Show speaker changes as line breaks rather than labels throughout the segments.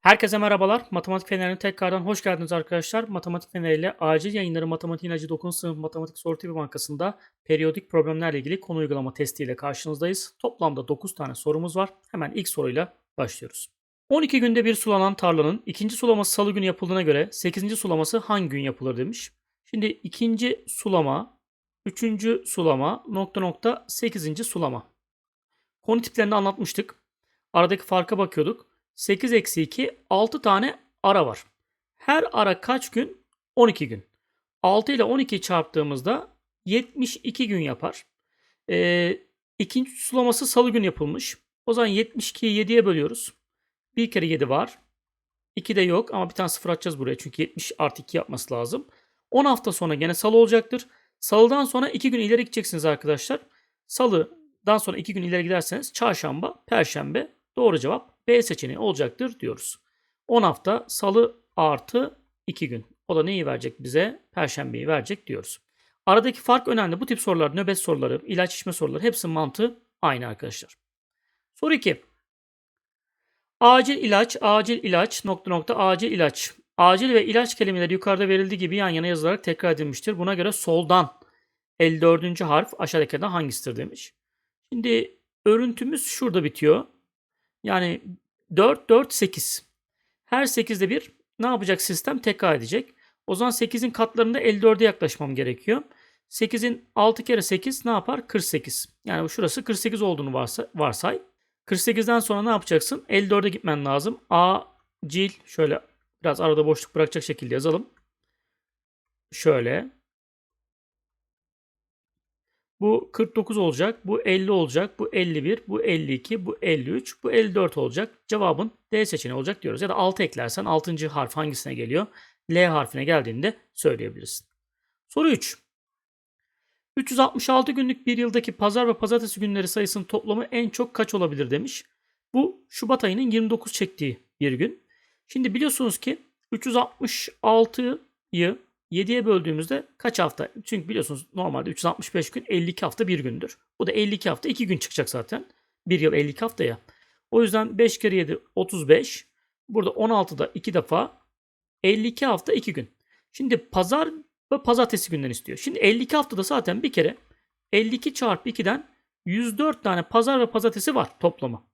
Herkese merhabalar. Matematik Feneri'ne tekrardan hoş geldiniz arkadaşlar. Matematik Feneri ile acil yayınları Matematik İlacı 9. sınıf Matematik Soru Tipi Bankası'nda periyodik problemlerle ilgili konu uygulama testiyle karşınızdayız. Toplamda 9 tane sorumuz var. Hemen ilk soruyla başlıyoruz. 12 günde bir sulanan tarlanın ikinci sulaması salı günü yapıldığına göre 8. sulaması hangi gün yapılır demiş. Şimdi ikinci sulama, üçüncü sulama, nokta nokta 8. sulama. Konu tiplerini anlatmıştık. Aradaki farka bakıyorduk. 8 eksi 2 6 tane ara var. Her ara kaç gün? 12 gün. 6 ile 12 çarptığımızda 72 gün yapar. Ee, ikinci sulaması salı gün yapılmış. O zaman 72'yi 7'ye bölüyoruz. Bir kere 7 var. 2 de yok ama bir tane sıfır atacağız buraya. Çünkü 70 artı 2 yapması lazım. 10 hafta sonra gene salı olacaktır. Salıdan sonra 2 gün ileri gideceksiniz arkadaşlar. Salıdan sonra 2 gün ileri giderseniz çarşamba, perşembe doğru cevap B seçeneği olacaktır diyoruz. 10 hafta salı artı 2 gün. O da neyi verecek bize? Perşembeyi verecek diyoruz. Aradaki fark önemli. Bu tip sorular, nöbet soruları, ilaç içme soruları hepsinin mantığı aynı arkadaşlar. Soru 2. Acil ilaç, acil ilaç, nokta nokta acil ilaç. Acil ve ilaç kelimeleri yukarıda verildiği gibi yan yana yazılarak tekrar edilmiştir. Buna göre soldan 54. harf aşağıdakilerden hangisidir demiş. Şimdi örüntümüz şurada bitiyor. Yani 4, 4, 8. Her 8'de bir ne yapacak sistem? Tekrar edecek. O zaman 8'in katlarında 54'e yaklaşmam gerekiyor. 8'in 6 kere 8 ne yapar? 48. Yani şurası 48 olduğunu varsa, varsay. 48'den sonra ne yapacaksın? 54'e gitmen lazım. Acil şöyle biraz arada boşluk bırakacak şekilde yazalım. Şöyle. Bu 49 olacak, bu 50 olacak, bu 51, bu 52, bu 53, bu 54 olacak. Cevabın D seçeneği olacak diyoruz. Ya da 6 eklersen 6. harf hangisine geliyor? L harfine geldiğinde söyleyebilirsin. Soru 3. 366 günlük bir yıldaki pazar ve pazartesi günleri sayısının toplamı en çok kaç olabilir demiş. Bu Şubat ayının 29 çektiği bir gün. Şimdi biliyorsunuz ki 366'yı 7'ye böldüğümüzde kaç hafta? Çünkü biliyorsunuz normalde 365 gün 52 hafta bir gündür. Bu da 52 hafta 2 gün çıkacak zaten. Bir yıl 52 hafta ya. O yüzden 5 kere 7 35. Burada 16'da 2 defa 52 hafta 2 gün. Şimdi pazar ve pazartesi günden istiyor. Şimdi 52 haftada zaten bir kere 52 çarpı 2'den 104 tane pazar ve pazartesi var toplamı.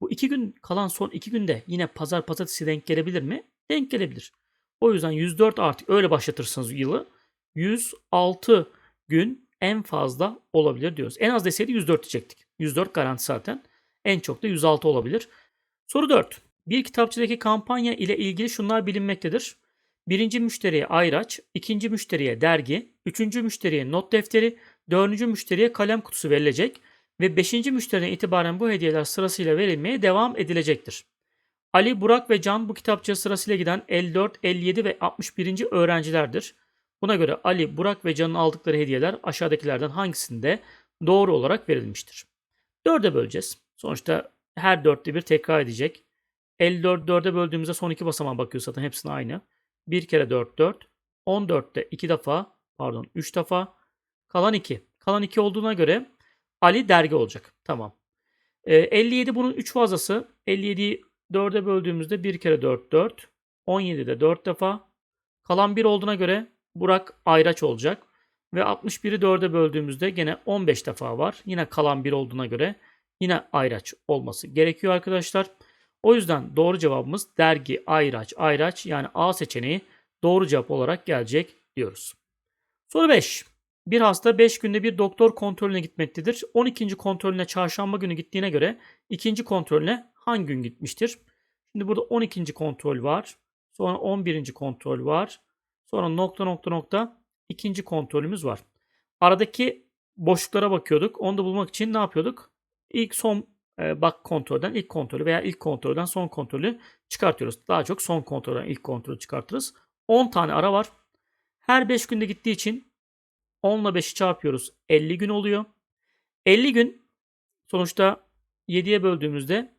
Bu 2 gün kalan son 2 günde yine pazar pazartesi denk gelebilir mi? Denk gelebilir. O yüzden 104 artık öyle başlatırsınız yılı. 106 gün en fazla olabilir diyoruz. En az deseydi 104 diyecektik. 104 garanti zaten. En çok da 106 olabilir. Soru 4. Bir kitapçıdaki kampanya ile ilgili şunlar bilinmektedir. Birinci müşteriye ayraç, ikinci müşteriye dergi, üçüncü müşteriye not defteri, dördüncü müşteriye kalem kutusu verilecek ve beşinci müşteriden itibaren bu hediyeler sırasıyla verilmeye devam edilecektir. Ali, Burak ve Can bu kitapçıya sırasıyla giden 54, 57 ve 61. öğrencilerdir. Buna göre Ali, Burak ve Can'ın aldıkları hediyeler aşağıdakilerden hangisinde doğru olarak verilmiştir? 4'e böleceğiz. Sonuçta her dörtte bir tekrar edecek. 54 4'e böldüğümüzde son iki basamağa bakıyor zaten hepsine aynı. 1 kere 4 4. 14'te 2 defa pardon 3 defa. Kalan 2. Kalan 2 olduğuna göre Ali dergi olacak. Tamam. Ee, 57 bunun 3 fazlası. 57'yi 4'e böldüğümüzde 1 kere 4 4. 17'de 4 defa. Kalan 1 olduğuna göre Burak ayraç olacak. Ve 61'i 4'e böldüğümüzde gene 15 defa var. Yine kalan 1 olduğuna göre yine ayraç olması gerekiyor arkadaşlar. O yüzden doğru cevabımız dergi, ayraç, ayraç yani A seçeneği doğru cevap olarak gelecek diyoruz. Soru 5. Bir hasta 5 günde bir doktor kontrolüne gitmektedir. 12. kontrolüne çarşamba günü gittiğine göre ikinci kontrolüne hangi gün gitmiştir? Şimdi burada 12. kontrol var. Sonra 11. kontrol var. Sonra nokta nokta nokta ikinci kontrolümüz var. Aradaki boşluklara bakıyorduk. Onu da bulmak için ne yapıyorduk? İlk son e, bak kontrolden ilk kontrolü veya ilk kontrolden son kontrolü çıkartıyoruz. Daha çok son kontrolden ilk kontrolü çıkartırız. 10 tane ara var. Her 5 günde gittiği için 10 ile 5'i çarpıyoruz. 50 gün oluyor. 50 gün sonuçta 7'ye böldüğümüzde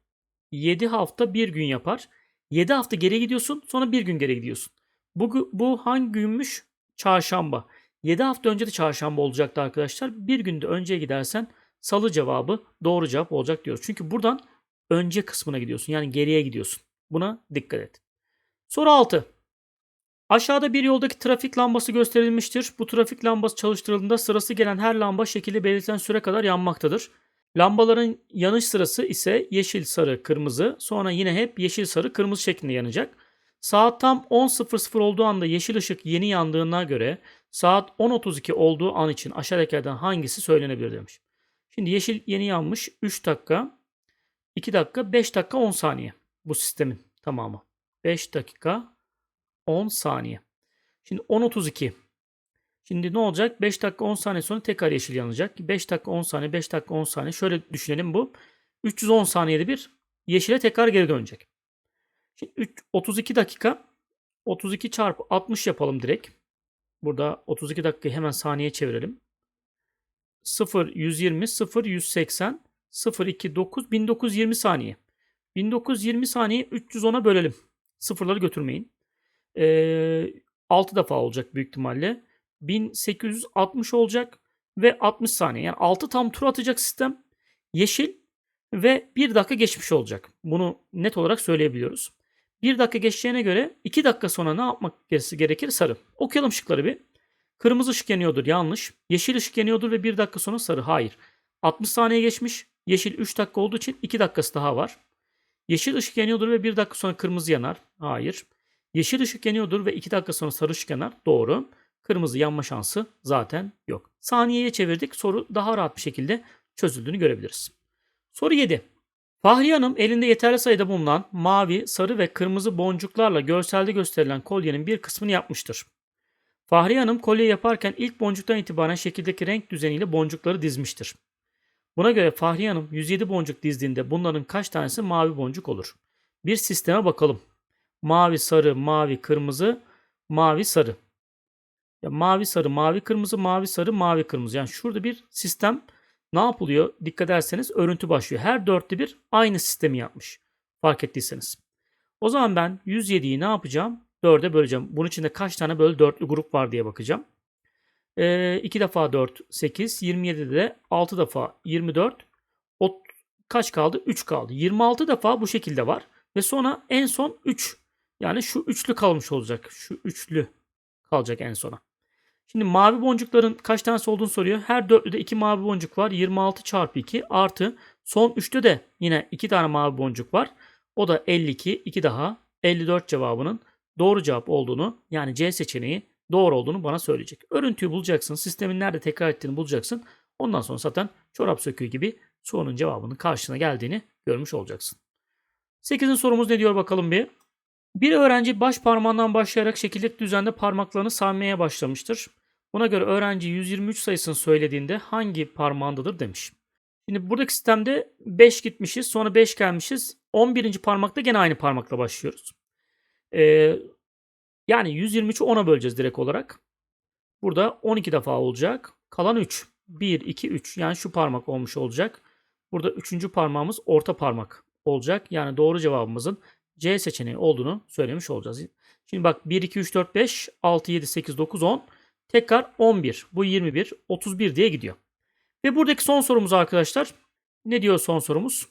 7 hafta 1 gün yapar. 7 hafta geri gidiyorsun sonra 1 gün geri gidiyorsun. Bu, bu hangi günmüş? Çarşamba. 7 hafta önce de çarşamba olacaktı arkadaşlar. Bir günde önceye gidersen salı cevabı doğru cevap olacak diyoruz. Çünkü buradan önce kısmına gidiyorsun. Yani geriye gidiyorsun. Buna dikkat et. Soru 6. Aşağıda bir yoldaki trafik lambası gösterilmiştir. Bu trafik lambası çalıştırıldığında sırası gelen her lamba şekilde belirtilen süre kadar yanmaktadır. Lambaların yanış sırası ise yeşil, sarı, kırmızı, sonra yine hep yeşil, sarı, kırmızı şeklinde yanacak. Saat tam 10.00 olduğu anda yeşil ışık yeni yandığına göre saat 10.32 olduğu an için aşağıdakilerden hangisi söylenebilir demiş. Şimdi yeşil yeni yanmış 3 dakika, 2 dakika, 5 dakika 10 saniye bu sistemin tamamı. 5 dakika 10 saniye. Şimdi 10.32. Şimdi ne olacak? 5 dakika 10 saniye sonra tekrar yeşil yanacak. 5 dakika 10 saniye, 5 dakika 10 saniye. Şöyle düşünelim bu. 310 saniyede bir yeşile tekrar geri dönecek. Şimdi 3, 32 dakika 32 çarpı 60 yapalım direkt. Burada 32 dakikayı hemen saniye çevirelim. 0 120 0 180 0 2 9 1920 saniye. 1920 saniye 310'a bölelim. Sıfırları götürmeyin. Ee, 6 defa olacak büyük ihtimalle. 1860 olacak ve 60 saniye. Yani 6 tam tur atacak sistem. Yeşil ve 1 dakika geçmiş olacak. Bunu net olarak söyleyebiliyoruz. 1 dakika geçeceğine göre 2 dakika sonra ne yapmak gerekir? Sarı. Okuyalım şıkları bir. Kırmızı ışık yanıyordur. Yanlış. Yeşil ışık yanıyordur ve 1 dakika sonra sarı. Hayır. 60 saniye geçmiş. Yeşil 3 dakika olduğu için 2 dakikası daha var. Yeşil ışık yanıyordur ve 1 dakika sonra kırmızı yanar. Hayır. Yeşil ışık yanıyordur ve 2 dakika sonra sarı ışık yanar. Doğru. Kırmızı yanma şansı zaten yok. Saniyeye çevirdik. Soru daha rahat bir şekilde çözüldüğünü görebiliriz. Soru 7. Fahriye Hanım elinde yeterli sayıda bulunan mavi, sarı ve kırmızı boncuklarla görselde gösterilen kolyenin bir kısmını yapmıştır. Fahriye Hanım kolye yaparken ilk boncuktan itibaren şekildeki renk düzeniyle boncukları dizmiştir. Buna göre Fahriye Hanım 107 boncuk dizdiğinde bunların kaç tanesi mavi boncuk olur? Bir sisteme bakalım. Mavi, sarı, mavi, kırmızı, mavi, sarı. Ya mavi, sarı, mavi, kırmızı, mavi, sarı, mavi, kırmızı. Yani şurada bir sistem ne yapılıyor? Dikkat ederseniz örüntü başlıyor. Her dörtte bir aynı sistemi yapmış. Fark ettiyseniz. O zaman ben 107'yi ne yapacağım? 4'e böleceğim. Bunun içinde kaç tane böyle dörtlü grup var diye bakacağım. Ee, 2 defa 4, 8. 27'de de 6 defa 24. O, kaç kaldı? 3 kaldı. 26 defa bu şekilde var. Ve sonra en son 3. Yani şu üçlü kalmış olacak. Şu üçlü kalacak en sona. Şimdi mavi boncukların kaç tanesi olduğunu soruyor. Her dörtlüde 2 mavi boncuk var. 26 çarpı 2 artı son üçlü de yine 2 tane mavi boncuk var. O da 52. 2 daha 54 cevabının doğru cevap olduğunu yani C seçeneği doğru olduğunu bana söyleyecek. Örüntüyü bulacaksın. Sistemin nerede tekrar ettiğini bulacaksın. Ondan sonra zaten çorap söküğü gibi sorunun cevabının karşına geldiğini görmüş olacaksın. 8. sorumuz ne diyor bakalım bir. Bir öğrenci baş parmağından başlayarak şekildeki düzende parmaklarını saymaya başlamıştır. Buna göre öğrenci 123 sayısını söylediğinde hangi parmağındadır demiş. Şimdi buradaki sistemde 5 gitmişiz sonra 5 gelmişiz. 11. parmakta gene aynı parmakla başlıyoruz. Ee, yani 123'ü 10'a böleceğiz direkt olarak. Burada 12 defa olacak. Kalan 3. 1, 2, 3. Yani şu parmak olmuş olacak. Burada 3. parmağımız orta parmak olacak. Yani doğru cevabımızın C seçeneği olduğunu söylemiş olacağız. Şimdi bak 1, 2, 3, 4, 5, 6, 7, 8, 9, 10. Tekrar 11. Bu 21, 31 diye gidiyor. Ve buradaki son sorumuz arkadaşlar. Ne diyor son sorumuz?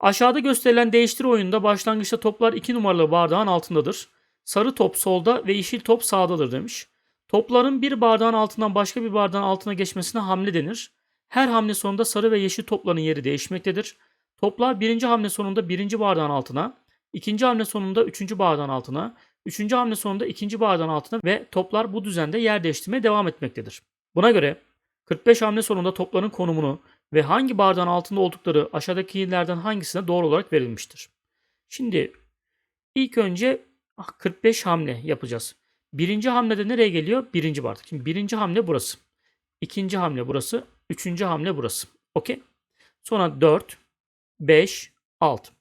Aşağıda gösterilen değiştir oyunda başlangıçta toplar 2 numaralı bardağın altındadır. Sarı top solda ve yeşil top sağdadır demiş. Topların bir bardağın altından başka bir bardağın altına geçmesine hamle denir. Her hamle sonunda sarı ve yeşil topların yeri değişmektedir. Toplar birinci hamle sonunda birinci bardağın altına, ikinci hamle sonunda üçüncü bardağın altına, üçüncü hamle sonunda ikinci bardağın altına ve toplar bu düzende yer değiştirmeye devam etmektedir. Buna göre 45 hamle sonunda topların konumunu ve hangi bardağın altında oldukları aşağıdakilerden hangisine doğru olarak verilmiştir. Şimdi ilk önce 45 hamle yapacağız. Birinci hamlede nereye geliyor? Birinci bardak. Şimdi birinci hamle burası. İkinci hamle burası. Üçüncü hamle burası. Okey. Sonra 4, 5, 6.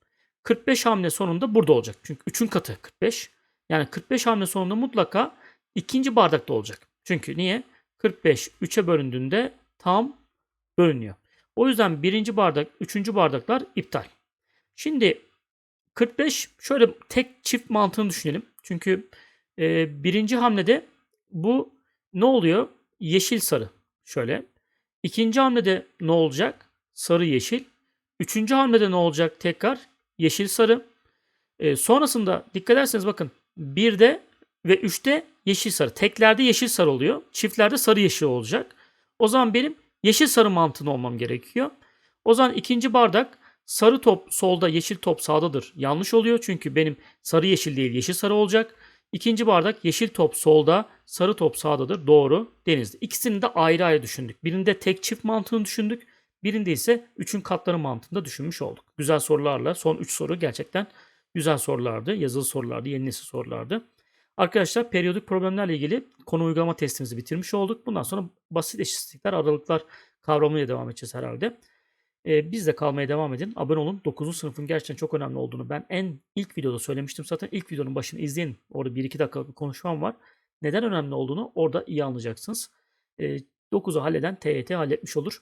45 hamle sonunda burada olacak. Çünkü 3'ün katı 45. Yani 45 hamle sonunda mutlaka ikinci bardakta olacak. Çünkü niye? 45 3'e bölündüğünde tam bölünüyor. O yüzden birinci bardak, üçüncü bardaklar iptal. Şimdi 45 şöyle tek çift mantığını düşünelim. Çünkü e, birinci hamlede bu ne oluyor? Yeşil sarı. Şöyle. İkinci hamlede ne olacak? Sarı yeşil. Üçüncü hamlede ne olacak tekrar? Yeşil sarı. E, sonrasında dikkat ederseniz bakın 1'de ve 3'te yeşil sarı. Teklerde yeşil sarı oluyor. Çiftlerde sarı yeşil olacak. O zaman benim yeşil sarı mantığını olmam gerekiyor. O zaman ikinci bardak sarı top solda yeşil top sağdadır. Yanlış oluyor çünkü benim sarı yeşil değil yeşil sarı olacak. İkinci bardak yeşil top solda sarı top sağdadır. Doğru denizde. İkisini de ayrı ayrı düşündük. Birinde tek çift mantığını düşündük. Birinde ise üçün katları mantığında düşünmüş olduk. Güzel sorularla son 3 soru gerçekten güzel sorulardı. Yazılı sorulardı, yeni nesil sorulardı. Arkadaşlar periyodik problemlerle ilgili konu uygulama testimizi bitirmiş olduk. Bundan sonra basit eşitlikler, aralıklar kavramıyla devam edeceğiz herhalde. Ee, biz de kalmaya devam edin. Abone olun. 9. sınıfın gerçekten çok önemli olduğunu ben en ilk videoda söylemiştim. Zaten ilk videonun başını izleyin. Orada 1-2 dakikalık bir konuşmam var. Neden önemli olduğunu orada iyi anlayacaksınız. Ee, 9'u halleden TYT halletmiş olur.